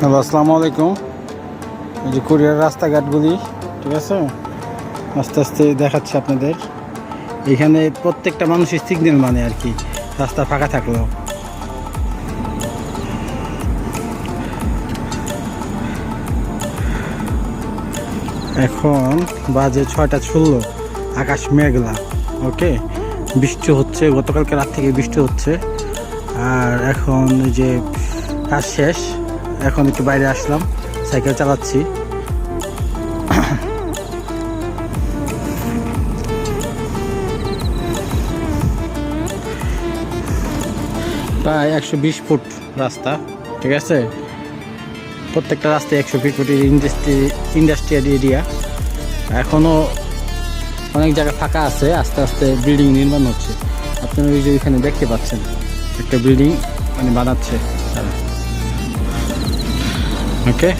Hello, আসসালামু আলাইকুম। এই যে কোরিয়ার রাস্তাঘাটগুলি, ঠিক আছে? আস্তে আস্তে দেখাচ্ছে আপনাদের। এখানে প্রত্যেকটা মানুষের সিগন্যাল মানে আর কি, রাস্তা ফাঁকা থাকলেও। এখন বাজে ছয়টা ষোলো, আকাশ মেঘলা, ওকে? বৃষ্টি হচ্ছে, গতকালকে রাত থেকে বৃষ্টি হচ্ছে। আর এখন যে কাজ শেষ। এখন একটু বাইরে আসলাম, সাইকেল চালাচ্ছি। প্রায় একশো বিশ ফুট রাস্তা, ঠিক আছে? প্রত্যেকটা রাস্তায় একশো বিশ ফুট ইন্ডাস্ট্রি ইন্ডাস্ট্রিয়াল এরিয়া। এখনও অনেক জায়গা ফাঁকা আছে, আস্তে আস্তে বিল্ডিং নির্মাণ হচ্ছে। আপনারা ওই যে ওইখানে দেখতে পাচ্ছেন, একটা বিল্ডিং মানে বানাচ্ছে। তারা ওকে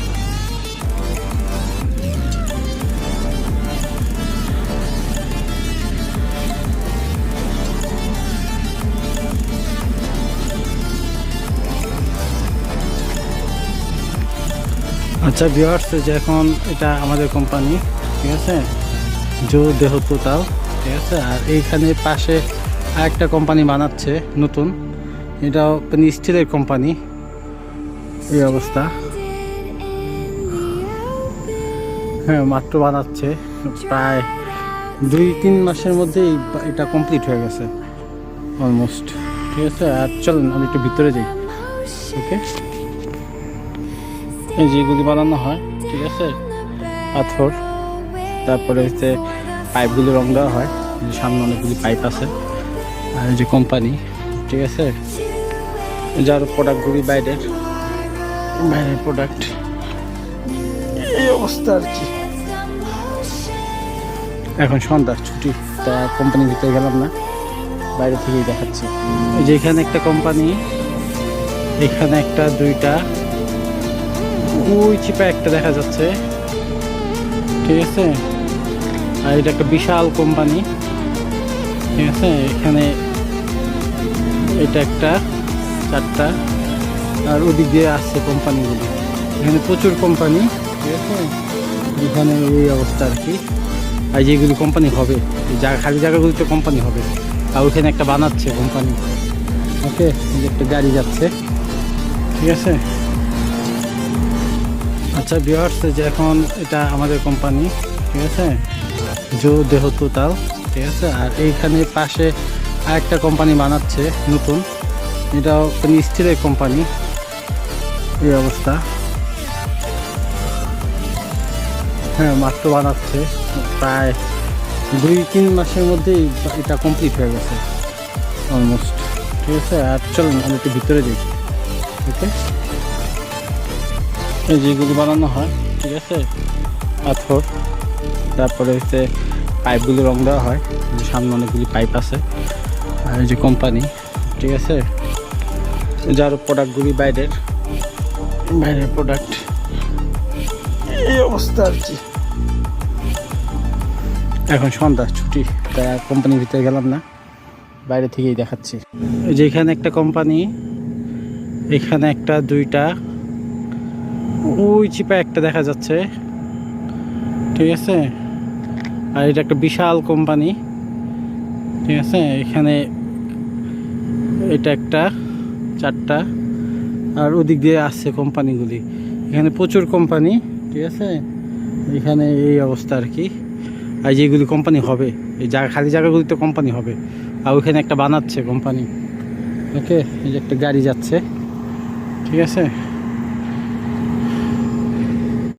আচ্ছা ভিওয়ার্স যে এখন এটা আমাদের কোম্পানি ঠিক আছে? জো দেহ তোতাল, ঠিক আছে? আর এইখানে পাশে আরেকটা কোম্পানি বানাচ্ছে, নতুন। এটাও মানে স্টিলের কোম্পানি এই অবস্থা। মাত্র বানাচ্ছে। প্রায় দুই তিন মাসের মধ্যেই এটা কমপ্লিট হয়ে গেছে। অলমোস্ট ঠিক আছে, আর চলুন, আমি একটু ভিতরে যাই। ওকে যেগুলি বানানো হয়, ঠিক আছে? পাথর, তারপরে হচ্ছে পাইপগুলি রং দেওয়া হয়। সামনে অনেকগুলি পাইপ আছে, আর যে কোম্পানি ঠিক আছে? যার প্রোডাক্টগুলি বাইরের বাইরের প্রোডাক্ট এই অবস্থা আর কি। এখন সন্ধ্যা, ছুটি, তা কোম্পানির ভিতরে গেলাম না, বাইরে থেকেই দেখাচ্ছি। এই যে এখানে একটা কোম্পানি এখানে একটা, দুইটা, ওই চিপা একটা দেখা যাচ্ছে। ঠিক আছে? আর এটা একটা বিশাল কোম্পানি ঠিক আছে? এখানে এটা একটা, চারটা, আর ওদিক দিয়ে আসছে কোম্পানিগুলি এখানে প্রচুর কোম্পানি ঠিক আছে এখানে এই অবস্থা আর কি। আর যেগুলি কোম্পানি হবে জায়গা, খালি জায়গাগুলিতে কোম্পানি হবে। আর ওইখানে একটা বানাচ্ছে কোম্পানি ওকে একটা গাড়ি যাচ্ছে। ঠিক আছে? আচ্ছা বিয়ার্স যে এখন এটা আমাদের কোম্পানি ঠিক আছে? জো দেহ তোতাল ঠিক আছে? আর এইখানে পাশে আরেকটা কোম্পানি বানাচ্ছে, নতুন। এটাও স্টিলের কোম্পানি এই অবস্থা। হ্যাঁ মাত্র বানাচ্ছে। প্রায় দুই তিন মাসের মধ্যেই এটা কমপ্লিট হয়ে গেছে। অলমোস্ট ঠিক আছে? আর চলুন, আমি একটু ভিতরে দেখি ওকে? এই যেগুলি বানানো হয়, ঠিক আছে? পাথর, তারপরে হচ্ছে পাইপগুলি রং দেওয়া হয়। যে সামনে অনেকগুলি পাইপ আছে, আর যে কোম্পানি ঠিক আছে? যার প্রোডাক্টগুলি বাইরের বাইরের প্রোডাক্ট এই অবস্থা আর কি। এখন সন্ধ্যা, ছুটি। তাই কোম্পানির ভিতরে গেলাম না, বাইরে থেকেই দেখাচ্ছি। যে এখানে একটা কোম্পানি এখানে একটা, দুইটা, ওই চিপা একটা দেখা যাচ্ছে। ঠিক আছে? আর এটা একটা বিশাল কোম্পানি ঠিক আছে? এখানে এটা একটা, চারটা, আর ওদিক দিয়ে আসছে কোম্পানিগুলি এখানে প্রচুর কোম্পানি ঠিক আছে? এখানে এই অবস্থা আর কি। আর যেগুলি কোম্পানি হবে, এই জায়গা, খালি জায়গাগুলিতে কোম্পানি হবে, আর ওইখানে একটা বানাচ্ছে কোম্পানি ওকে এই যে একটা গাড়ি যাচ্ছে, ঠিক আছে?